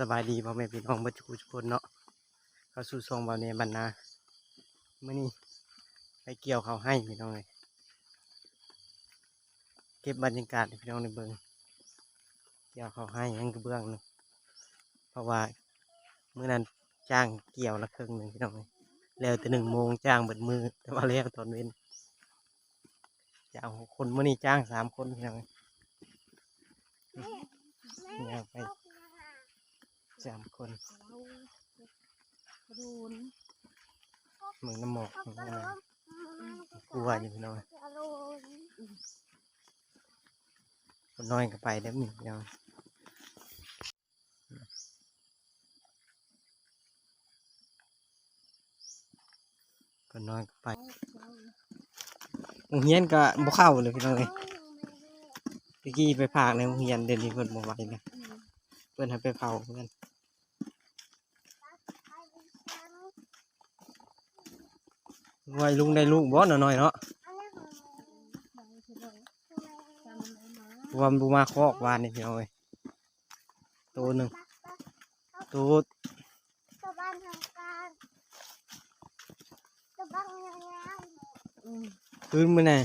สบายดีพ่อแม่พี่น้องบัจจุกุทุกคนเนาะเข้าสู่ซองบาเนบรรณาเมื่อนี้ไปเกี่ยวเขาวให้พี่น้องเลยเก็บบรรยากาศให้พี่น้องในเบิงเกี่ยวเขาวให้ยังกระเบื้องหนึงเพราะว่าเมื่อนั้นจ้างเกี่ยวละครึ่งหนึ่งพี่น้องเลยแล้วแต่หนึ่งโมงจ้างเบิดมือแต่ว่าแล้วตอนเว้นจ้างหกคนเมื่อนี้จ้างสามคนพี่น้องเอ้ยเนี่ยไป สามคนดูนเหมือนน้ำหมอกเหมือนอะไรกลัวอยู่พี่น้องคนน้อยก็ไปได้หนึ่งพี่น้องคนน้อยก็ไปโรงเรียนก็บ่เข้าเลยพี่น้องเลยตะกี้ไปพากในโรงเรียนเดี๋ยวนี้เพิ่นบ่ไหวแล้วเพิ่นให้ไปเผาเพิ่น ไว้ลุงได้ลูกบ่หน่อยๆเนาะเพราะว่ามันบ่มาคอกวานนี่พี่น้องเอ้ยตัวหนึงตัวตะบ้านทางการตะบ้านยังไงคืนมื้อน่ะ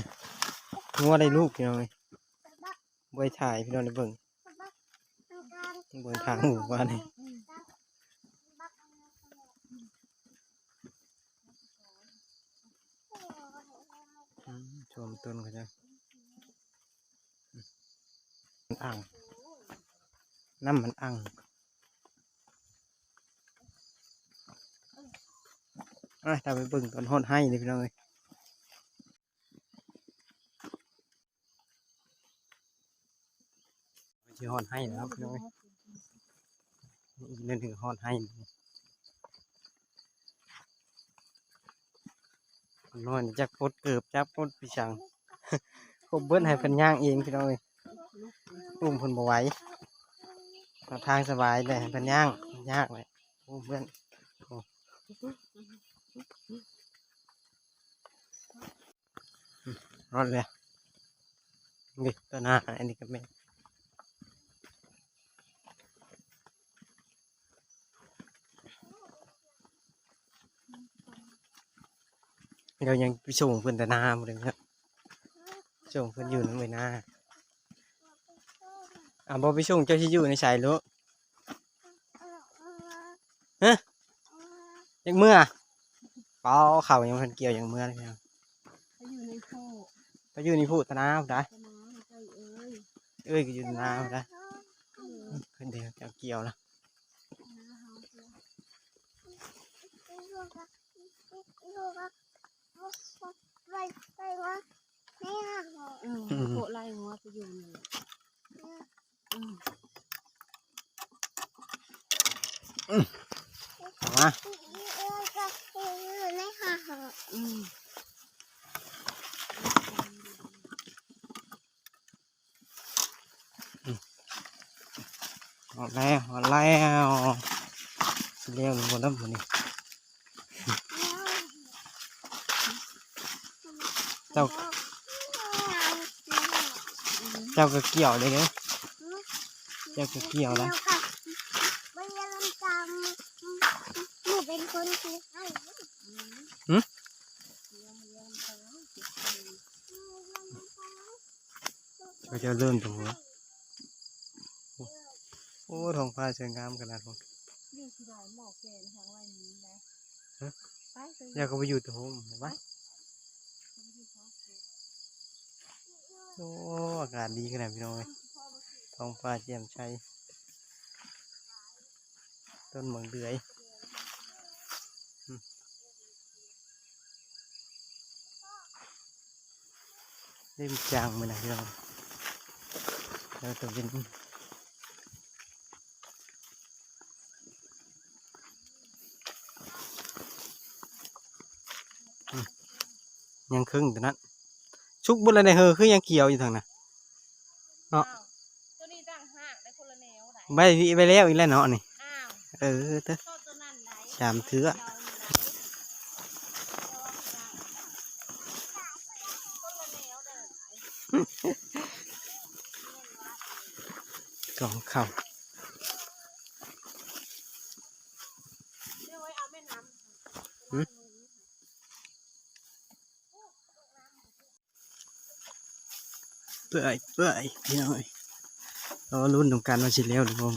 งัวได้ลูกพี่น้องเอ้ยตะบ้านบ่ได้ถ่ายพี่น้องได้เบิ่งตะบ้านทางการเบิ่งทางหมู่บ้านนี่อืมชมต้นเขาจ้ะมันอ่าง น้ำมันอ่างอะถ้าไปเบิ่งตอนฮอดให้นี่พี่น้องเอ้ยสิฮอดให้แล้วพี่น้องเอ้ยอีกเรื่องถึงฮอดให้น้อยนี่จักพดเกือบจักพดพี่ชังคบเบิ้นให้เพิ่นย่างเองพี่น้องเอ้ยอุ้มเพิ่นบ่ไหว มาทางสบายเลยเพิ่นย่างยากเลยอุ้มเบิ้นโอ้รอดเลยนี่ตัวหน้าอันนี้ก็แม่เรายังไปส่งเพิ่อนแต่หน้าหมดเลยครับส่งเพิ่อนอยู่นั่นไว้หน้า อ่าบอไปส่งเจ้าที่อยู่ในสายลูกยังเมื่อเปล่าเข่ายังเพิ่นเกี่ยวยังเมื่อเลยครับเขาอยู่ในโซ่ไปอยู่นี่พูดตะนาได้ชนะใจเอ้ยเอ้ยก็อยู่ในนาได้เพิ่นเดี๋ยวจะเอาเกี่ยวละ ไปไปวะไม่ห่างหรอก เออโคไล่หัวไปอยู่นี่อืม เอามา ไม่ห่างหรอก อืม หอดแล้วหอดแล้วสิเลี้ยวหมดแล้วหมดนี่เจ้า เจ้าก็เกี่ยวเลยเด้อเจ้าก็เกี่ยวแล้วไม่ยอมจำหนูเป็นคนที่ให้ก็จะเริ่มตรงนี้โอ้โอ้ท้องฟ้าสวยงามขนาดนี้อยู่ที่ไหนหมอกแกนทางวันนี้นะฮะไปไปอยากก็ไปอยู่ตรงนู้นเห็นไหม โอ้อากาศดีขนาดพี่น้องเอ้ยท้องฟ้าแจ่มใสต้นหมองเดือยอืมเล่มจางมันนะพี่น้องแล้วตัวเป็นยังครึ่งตัวนั้น ชุกบนอะไรเฮอคือยังเกี่ยวอยู่ทางน่ะอ้าวตัวนี้ตั้งห้างได้คนละแนวไหนใบวิไปแล้วอีกแล้วเนาะนี่อ้าวเออเถอะโซ่ตัวนั้นไหนสามเทื่อคนละแนวเดินกองเข่าหึ เปื่อยเปื่อยพี่น้อยเรารุ่นตรงการมาสิแล้วหรือเปล่า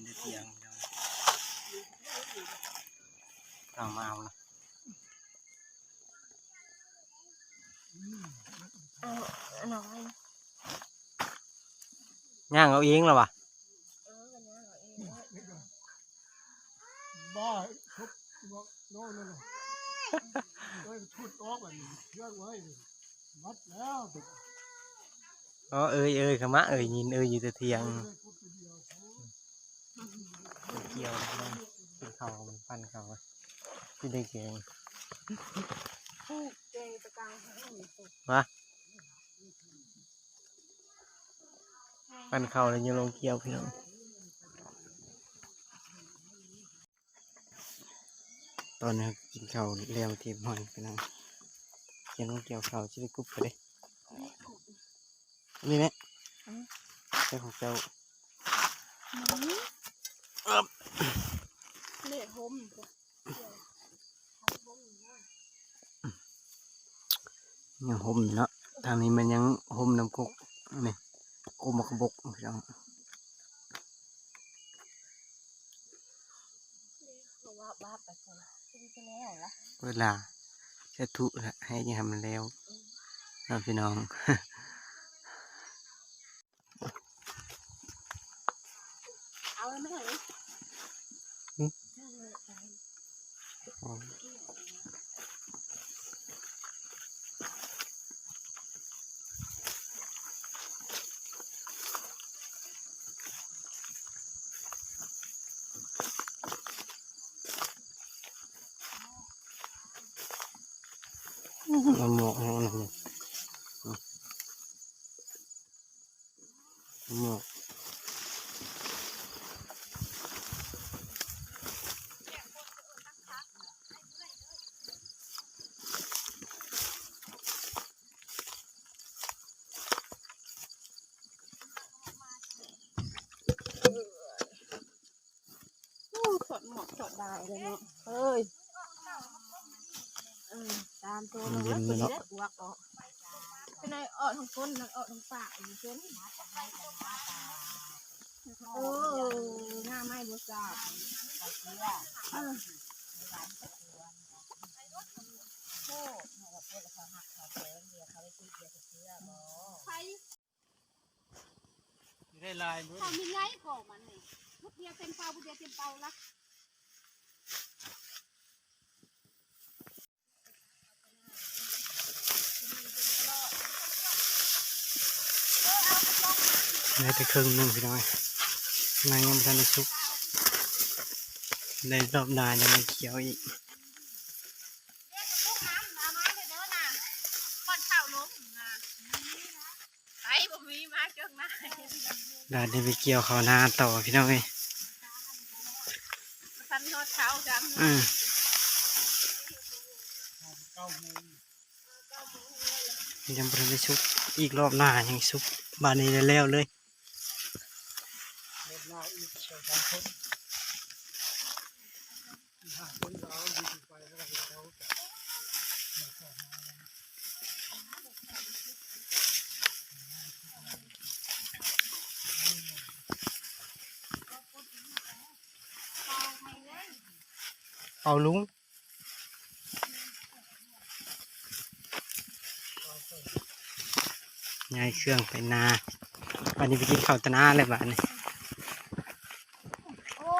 นได้เที่ยงพี่น้อง เอามาเอานะเอาอันน้อยย่างเอ พูดคนเดียวเขาเกี่ยวนะกินข้าวมันปั้นข้าวอะกินได้เก่งผู้เจงตะกางให้หนูสุดวะปั้นข้าวแล้วยังลงเกี่ยวพี่น้องตอนนี้กินข้าวแล้วทีมหอยพี่น้องเกี่ยวลงเกี่ยวข้าวชิได้กรุบไปเลยนี่แหละเจ้าของเจ้าเละห่ม ยังห่มอยู่เนาะทางนี้มันยังห่มน้ำกุกนี่กุมกบกพี่น้องเพราะว่าบ้าไปคนเป็นไปแล้วละเวลาจะทุละให้ยังทำมันแล้วเนาะพี่น้องเอาแล้วไม่เหรอ หมอกอย่างนั้นเลยหมอกอู้สดหมดสดได้เลยเนาะเอ้ยออตามตัวมันก็เป็นได้บวกออกเป็นไงออกทางก้นออกทางปากอยู่เช่นเออหน้าไม้บัวสาบเออได้ลายมือทำยังไงก่อนมันนี่พุดเดียวเต็มเปล่าพุดเดียวเต็มเปล่าละ ในแต่ครึ่งนึงพี่น้องนายยังไม่ทันได้สุกในรอบนายังไม่เขียวอีกลูกน้ำน้ำมาเด้อน่ะก่อนเช้าล้มน่ะไอ้บ่มีมาเกิงมาดาได้ไปเกี่ยวเขานาต่อพี่น้องเอ้ยทันทอดเช้าจังอืมยังไม่ทันได้สุกอีกรอบหน้ายังสุกบานนี้ได้แล้วเลย เล็ดลาอีกสองสามคนหาคนเราดีไปแล้วก็เขาเอาลุงย้ายเครื่องไปนา วันนี้ไปกินข้าวตนาเลยบ้านนี้ โอ้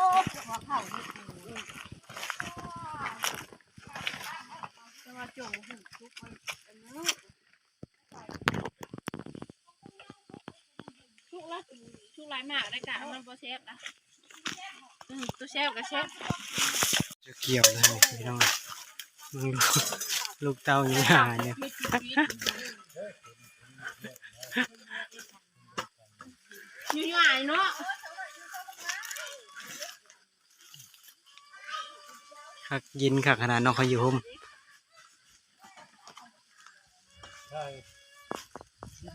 หัวเข่านี่จะมาโจงหุ่นทุกละทุกหลายมากได้กะมันโปรเซฟนะตัวเชฟกับเชฟจะเกี่ยวเลยพี่น้องมึงลูกลูกเต้าอย่าเนี่ย มีชีวิต คัก ยินคักขนาดน้องเขาอยู่ห่ม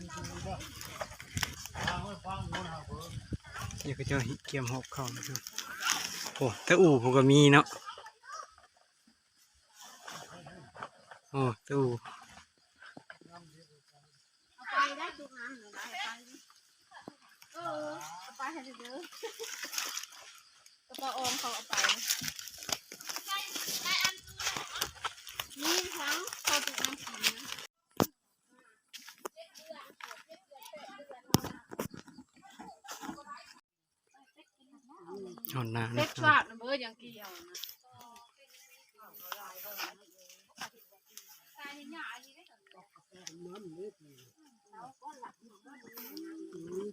นดีบ่ฟังไว้ฟังวนหาเพิ่นอยู่ก็จะเกียมหกเข้านะครับโอ้ต่อู่ผมก็มีเนาะโอ้ต่อู่เอาไปได้ทุกงานเลยได้ไปเออไปให้เยอะกระเป๋าออมเขาเอาไป นี่ทั้งเขาถูกน้ำขิงนะหอนหนาเล็นะกคฟารับดนะเบิร์ดยังเกี่ยวนะ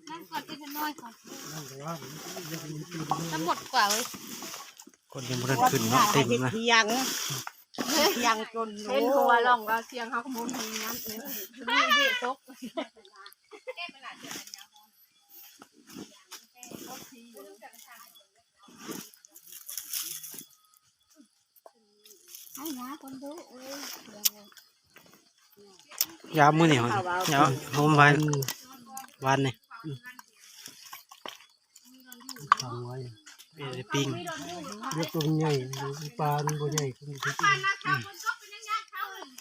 นั่นก่อนจะเป็นน้อยก่อนนั่นก็ว่ามันยังมีปีนทั้งหมดกว่าเลยคนยังบ่ทันขึ้นเนาะเต็มนะเทียง เทียงจนเห็นหัวล่องเราเสียงเขาขโมยทีนั้นเองนี่เด็กตกให้นะคนดูเอ้ยาวมือเนี่หอนยาวหอมไว้วันนี่ทำไว้ ไปปิ้งเรียกตัวใหญ่ปลามันบ่ใหญ่ขึ้นที่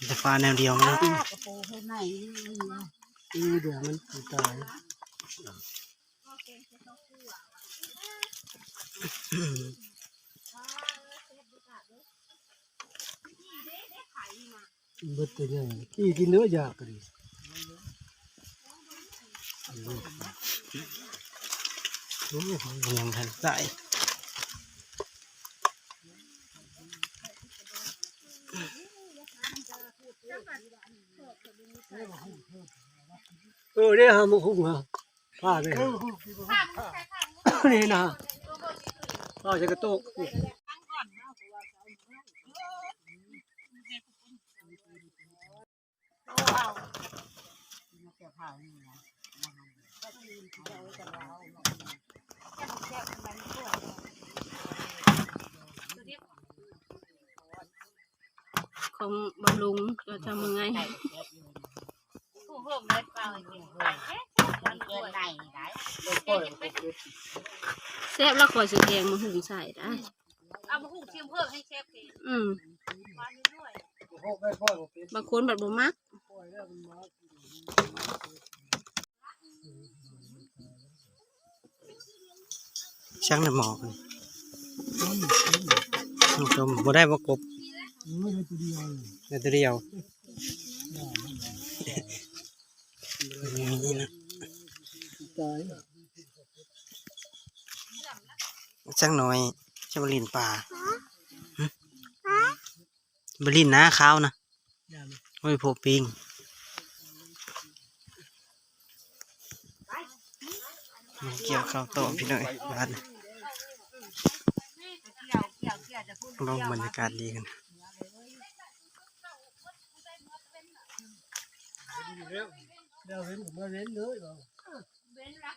จะฟ้าแนวเดียวนะกระโปรงให้ไหนปีเดี๋ยวมันตายเบิดตัวใหญ่กี่กินเนื้อยากก็ดีโอ้ยยังทันใส่ เออเนี่ยฮะมันคุ้งฮะผ้าเลยนี่นะผ้าจะกระโตกของบำรุงจะทำยังไง ผู้เพิ่มได้เปล่าจริงมันเกินไหนได้แซ่บแล้วขอยสีแดงมาหุงใส่ได้เอามาหุงเชียงเพิ่มให้เชฟกินอืมหวานด้วยพ่อแม่พ่อบอกเป็นบางคนแบบบ่มักปล่อยแล้วมันมาช่างน้ำหมอกนี่น้องชมบ่ได้บ่กบไม่ได้ตัวเดียว เลยแต่ตัวเดียวนี่นะตายช่างน้อยช่างบรินป่าหึบรินนะข้าวนะไม่พบปิงเกี่ยวข้าวโตพี่หน่อยบ้านเกี่ยวเกี่ยวเกี่ยวจะพูดลงบรรยากาศดีกันแล้วเดี๋ยว เห็นผมมาเว้นเลยเหรอเว้นรา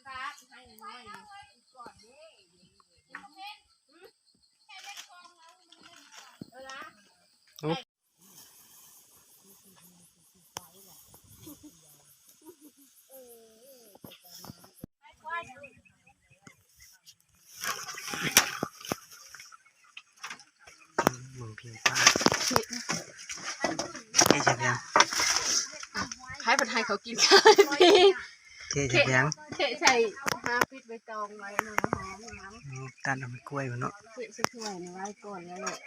คาให้น้อยก่อนดิมึงเพียงป่าเจ๊จะเพียงให้ผัดไทยเขากินข้าวพี่เจ๊จะเพียงเฉะใส่ห้าปิดใบตองไว้นะหอมน้อืมตัดเอาไปกล้วยมันเนาะำเฉะใส่ถ้วยนี่ไว้ก่อนแล้วแหละ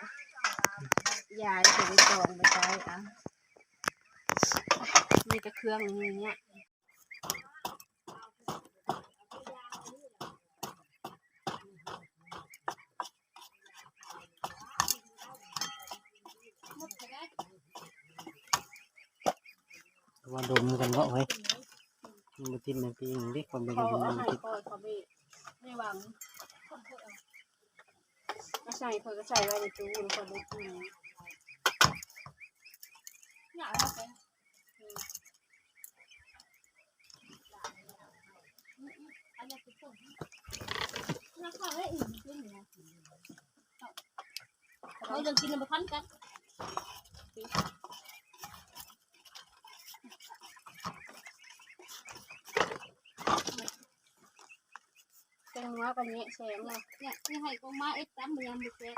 ยาใส่ใบตองไปใส่อะมีแต่เครื่องอย่างเงี้ย ว่าดมกันก็เฮ้ยมันมาติดในปีนึงดิความเป็นอเขายู่เอามันให้ติดพ่อเขาไม่ไม่หวังก็ใส่เขาก็ใส่ไว้ในตู้แล้วก็ได้กินอยากเอาไปเเขายังกินมาพันกันแตงหัวกันเนี่ ยแสงเลยเนี่ยนี่ให้ก็มาเอ็ดตำมันยังบุกเซ็ต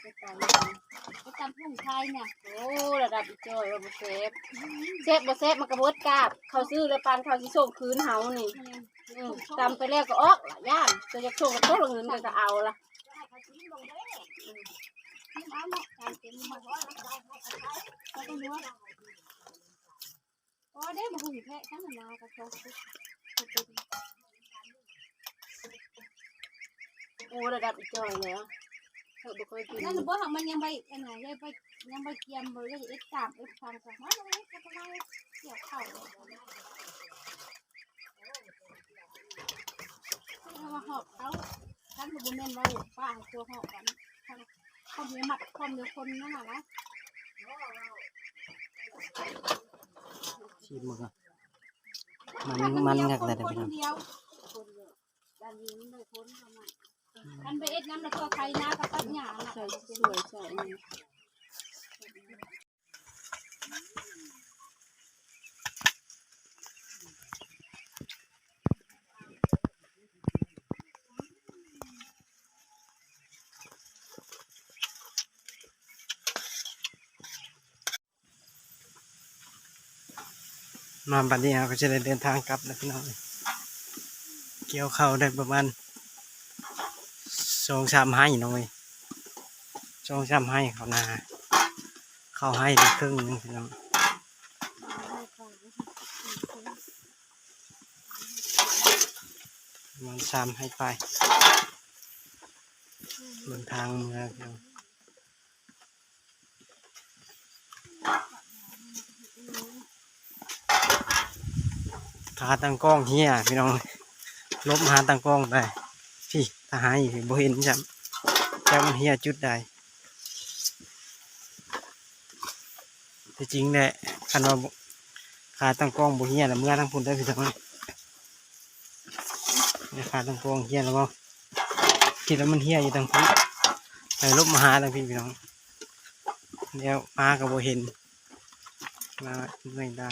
ไปตำไปตำพุ่งไทยเนี่ยโอ้ระดับอีจอยว่าบ่เซฟเซฟบ่เซฟมันกระบดกาบเขาซื้อแล้วปานเขาสิส่งคืนเฮานี่อืมตำไปแล้วก็ออกละย่านจะจะส่งก็โตละเงินก็เอาละเอาเนาะการเต็มมาบ่แล้วก็นัวโอ้เด้มาหุ่นแพะทั้งนั้นนะกระทง โอ้ระดับอีจอยแล้วเธอบ่เคยกินนั่นบ่หักมันยังไปอันไหนยังไปยังไปเกียมบ่ได้เอ็ดตามเอ็ดฟังกันมาแล้วก็ไปเกี่ยวข้าเอามาหอบเขาท่านบ่แม่นว่าป้าตัวหอบกันคอมเดียวมัดคอมเดียวคนนั่นน่ะนะชิมมึงอะมันมันงักเลยเด้อพี่น้องเดียวคนเดียวด้านนี้เลยคนประ มันไปเอ็ดน้ำแล้วก็ไทยนากับปัญญาน่ะใส่สวยใส่นี่มาบัดนี้เราก็จะได้เดินทางกลับแล้วพี่น้อง เกี่ยวเข้าได้ประมาณ องสามให้น่อยสองสามให้เขานา เข้าให้ได้ครึ่งนึงพี่น้องมันสามให้ไปเดินทางเมืองพี่น้องขาตังกล้องเฮียพี่น้องลบหาตังกล้องไป อาหายอีกบ่เห็นจำจำเฮียจุดใดที่จริงแหละคันว่าขาตั้งกล้องบ่เฮียแล้วเมื่อทั้งพุ่นได้พี่น้องเนี่ยขาตั้งกล้องเฮียแล้วก็คิดแล้วมันเฮียอยู่ตั้งพุ่นไปลบมาหาตั้งพี่พี่น้องเดี๋ยวมาก็บ่เห็นมาไม่ได้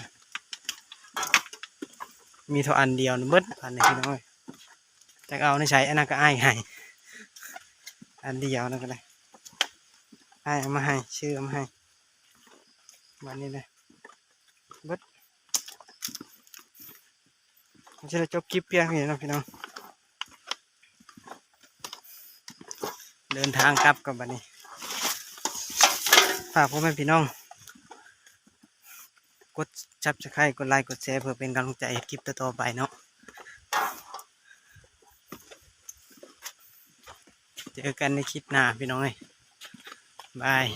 มีเท่าอันเดียวนะเบิดอันนี้พี่น้อย แต่เอาในใช้อันนั้นก็อ้ายให้อันเดียวนั่นก็ได้อ้ายเอามาให้ชื่อเอามาให้วันนี้เลยบดผมจะจบคลิปเพียงแค่นี้นะพี่น้องเดินทางกลับกับบันนี้ฝากพ่อแม่พี่น้อง กดชับสไครต์กดไลค์กดแชร์เพื่อเป็นกำลังใจคลิปต่อๆไปเนาะ เจอกันในคลิปหน้าพี่น้องเอ้ยบาย